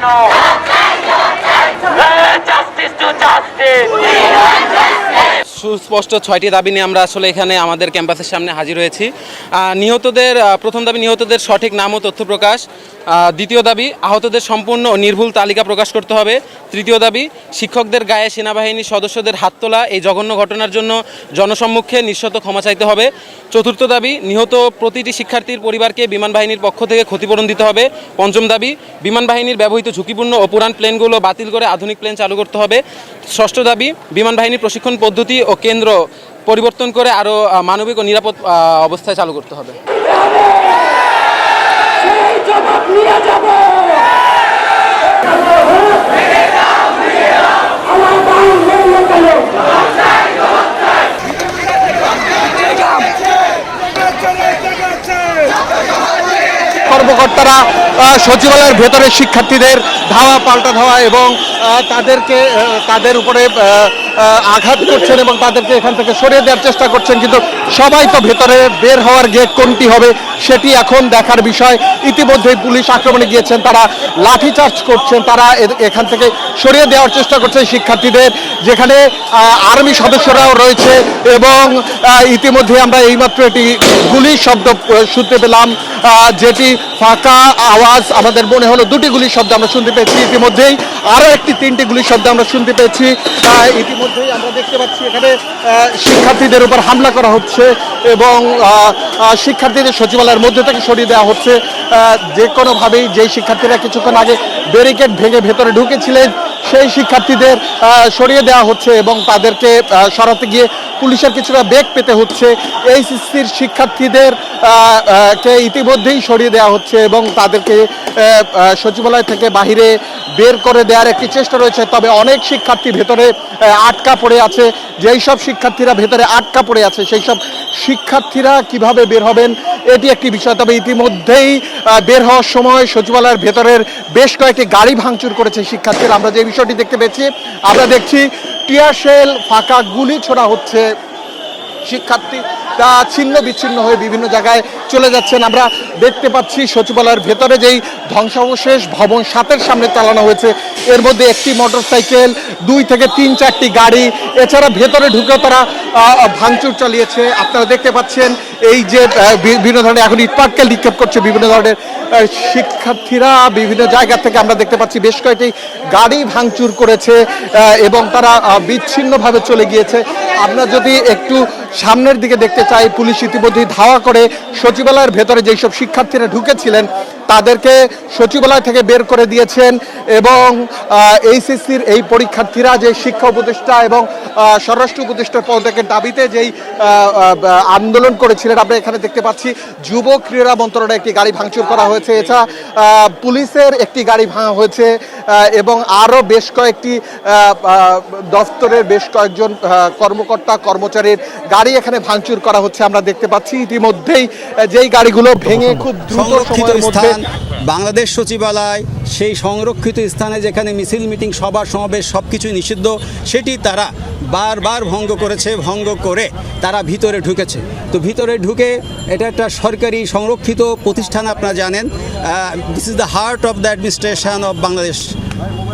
কেন সুস্পষ্ট ছয়টি দাবি নিয়ে আমরা আসলে এখানে আমাদের ক্যাম্পাসের সামনে হাজির হয়েছি। নিহতদের প্রথম দাবি, নিহতদের সঠিক নাম ও তথ্য প্রকাশ। দ্বিতীয় দাবি, আহতদের সম্পূর্ণ নির্ভুল তালিকা প্রকাশ করতে হবে। তৃতীয় দাবি, শিক্ষকদের গায়ে সেনাবাহিনীর সদস্যদের হাত তোলা, এই জঘন্য ঘটনার জন্য জনসম্মুখে নিঃশত ক্ষমা চাইতে হবে। চতুর্থ দাবি, নিহত প্রতিটি শিক্ষার্থীর পরিবারকে বিমান বাহিনীর পক্ষ থেকে ক্ষতিপূরণ দিতে হবে। পঞ্চম দাবি, বিমান বাহিনীর ব্যবহৃত ঝুঁকিপূর্ণ ও পুরান প্লেনগুলো বাতিল করে আধুনিক প্লেন চালু করতে হবে। ষষ্ঠ দাবি, বিমান বাহিনীর প্রশিক্ষণ পদ্ধতি ও কেন্দ্র পরিবর্তন করে আরও মানবিক ও নিরাপদ অবস্থায় চালু করতে হবে। কর্মকর্তারা আহ, সচিবালয়ের ভেতরে শিক্ষার্থীদের ধাওয়া, পাল্টা ধাওয়া এবং তাদেরকে তাদের উপরে আঘাত করছেন এবং তাদেরকে এখান থেকে সরিয়ে দেওয়ার চেষ্টা করছেন। কিন্তু সবাই তো ভেতরে বের হওয়ার গেট কোনটি হবে, সেটি এখন দেখার বিষয়। ইতিমধ্যেই পুলিশ আক্রমণে গিয়েছেন, তারা লাঠিচার্জ করছেন, তারা এখান থেকে সরিয়ে দেওয়ার চেষ্টা করছেন শিক্ষার্থীদের, যেখানে আর্মি সদস্যরাও রয়েছে এবং ইতিমধ্যে আমরা এইমাত্র এটি গুলির শব্দ শুনতে পেলাম। যেটি ফাঁকা আওয়াজ, আমাদের মনে হলো দুটি গুলির শব্দ আমরা শুনতে পেয়েছি ইতিমধ্যেই। আরও একটি তিনটি গুলির শব্দ আমরা শুনতে পেয়েছি। ইতিমধ্যেই আমরা দেখতে পাচ্ছি এখানে শিক্ষার্থীদের উপর হামলা করা হচ্ছে এবং শিক্ষার্থীদের সচিবালয়ের মধ্যে থেকে সরিয়ে দেওয়া হচ্ছে। যে কোনোভাবেই যেই শিক্ষার্থীরা কিছুক্ষণ আগে ব্যারিকেড ভেঙে ভেতরে ঢুকেছিলেন, সেই শিক্ষার্থীদের সরিয়ে দেওয়া হচ্ছে এবং তাদেরকে সরাতে গিয়ে পুলিশের কিছুটা বেগ পেতে হচ্ছে। এই সিসির শিক্ষার্থীদের কে ইতিমধ্যেই সরিয়ে দেওয়া হচ্ছে এবং তাদেরকে সচিবালয় থেকে বাহিরে বের করে দেওয়ার একটি চেষ্টা রয়েছে। তবে অনেক শিক্ষার্থী ভেতরে আটকা পড়ে আছে। যেই সব শিক্ষার্থীরা ভেতরে আটকা পড়ে আছে, সেই সব শিক্ষার্থীরা কীভাবে বের হবেন, এটি একটি বিষয়। তবে ইতিমধ্যেই বের হওয়ার সময় সচিবালয়ের ভেতরের বেশ কয়েকটি গাড়ি ভাঙচুর করেছে শিক্ষার্থীরা। আমরা যে বিষয়টি দেখতে পেয়েছি, আমরা দেখছি টিয়ারশেল ফাঁকা গুলি ছোড়া হচ্ছে শিক্ষার্থী। তা ছিন্ন বিচ্ছিন্ন হয়ে বিভিন্ন জায়গায় চলে যাচ্ছেন। আমরা দেখতে পাচ্ছি সচিবালয়ের ভেতরে যেই ধ্বংসাবশেষ ভবন সাতের সামনে চালানো হয়েছে, এর মধ্যে একটি মোটরসাইকেল, দুই থেকে তিন চারটি গাড়ি, এছাড়া ভেতরে ঢুকেও তারা ভাঙচুর চালিয়েছে। আপনারা দেখতে পাচ্ছেন এই যে বিভিন্ন ধরনের এখন ইটপাটকেল নিক্ষেপ করছে বিভিন্ন ধরনের শিক্ষার্থীরা বিভিন্ন জায়গা থেকে আমরা দেখতে পাচ্ছি বেশ কয়েকটি গাড়ি ভাঙচুর করেছে এবং তারা বিচ্ছিন্নভাবে চলে গিয়েছে। আমরা যদি একটু সামনের দিকে দেখতে চাই পুলিশ ইতিমধ্যেই ধাওয়া করে। সচিবালয়ের ভেতরে যেসব শিক্ষার্থীরা ঢুকেছিলেন তাদেরকে সচিবালয় থেকে বের করে দিয়েছেন এবং এইচএসসির এই পরীক্ষার্থীরা যে শিক্ষা উপদেষ্টা এবং স্বরাষ্ট্র উপদেষ্টার পদত্যাগের দাবিতে যেই আন্দোলন করেছিলেন আমরা এখানে দেখতে পাচ্ছি যুব ক্রীড়া মন্ত্রণালয়ে একটি গাড়ি ভাঙচুর করা হয়েছে। এছাড়া পুলিশের একটি গাড়ি ভাঙা হয়েছে এবং আরও বেশ কয়েকটি দফতরের বেশ কয়েকজন কর্মকর্তা কর্মচারীর গাড়ি এখানে ভাঙচুর করা হচ্ছে আমরা দেখতে পাচ্ছি। ইতিমধ্যেই যেই গাড়িগুলো ভেঙে খুব দ্রুত সময়ের মধ্যে বাংলাদেশ সচিবালয় সেই সংরক্ষিত স্থানে যেখানে মিছিল, মিটিং, সভা, সমাবেশ সব কিছুই নিষিদ্ধ, সেটি তারা বারবার ভঙ্গ করেছে, ভঙ্গ করে তারা ভিতরে ঢুকেছে। তো ভিতরে ঢুকে এটা একটা সরকারি সংরক্ষিত প্রতিষ্ঠান আপনারা জানেন this is the heart of the administration of Bangladesh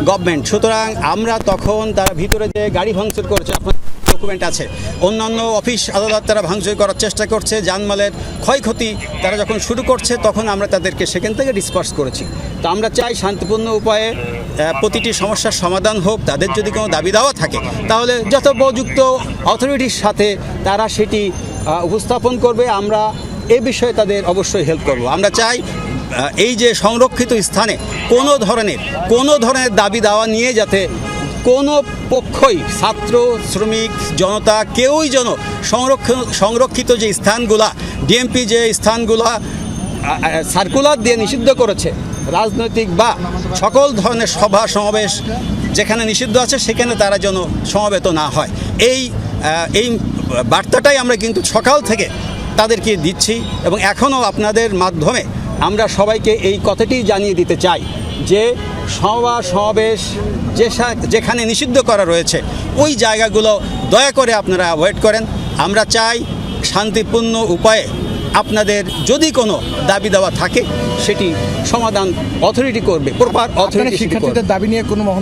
government সুতরাং আমরা তখন তারা ভিতরে যে গাড়ি ভাঙচুর করেছে, আপনার ডকুমেন্ট আছে। অন্যান্য অফিস আদালত তারা ভাঙচুর করার চেষ্টা করছে জানমালের ক্ষয়ক্ষতি তারা যখন শুরু করছে, তখন আমরা তাদেরকে সেখান থেকে ডিসপার্স করেছি। তো আমরা চাই শান্তিপূর্ণ উপায়ে প্রতিটি সমস্যার সমাধান হোক, তাদের যদি কোনো দাবি দাওয়া থাকে, তাহলে যথোপযুক্ত অথরিটির সাথে তারা সেটি উপস্থাপন করবে, আমরা এ বিষয়ে তাদের অবশ্যই হেল্প করব। আমরা চাই এই যে সংরক্ষিত স্থানে কোনো ধরনের কোনো ধরনের দাবি দাওয়া নিয়ে যাতে কোনো পক্ষই ছাত্র, শ্রমিক, জনতা, কেউই যেন সংরক্ষণ সংরক্ষিত যে স্থানগুলা ডিএমপি যে স্থানগুলা সার্কুলার দিয়ে নিষিদ্ধ করেছে, রাজনৈতিক বা সকল ধরনের সভা, সমাবেশ যেখানে নিষিদ্ধ আছে, সেখানে তারা যেন সমবেত না হয়। এই এই বার্তাটাই আমরা কিন্তু সকাল থেকে তাদেরকে দিচ্ছি এবং এখনও আপনাদের মাধ্যমে আমরা সবাইকে এই কথাটি জানিয়ে দিতে চাই। যে সভা সমাবেশ যে যেখানে নিষিদ্ধ করা রয়েছে ওই জায়গাগুলো দয়া করে আপনারা অ্যাভয়েড করেন। আমরা চাই শান্তিপূর্ণ উপায়ে আপনাদের যদি কোনো দাবি দেওয়া থাকে সেটি সমাধান অথরিটি করবে। প্রপার অথরিটি শিক্ষার্থীদের দাবি নিয়ে কোনো মহলে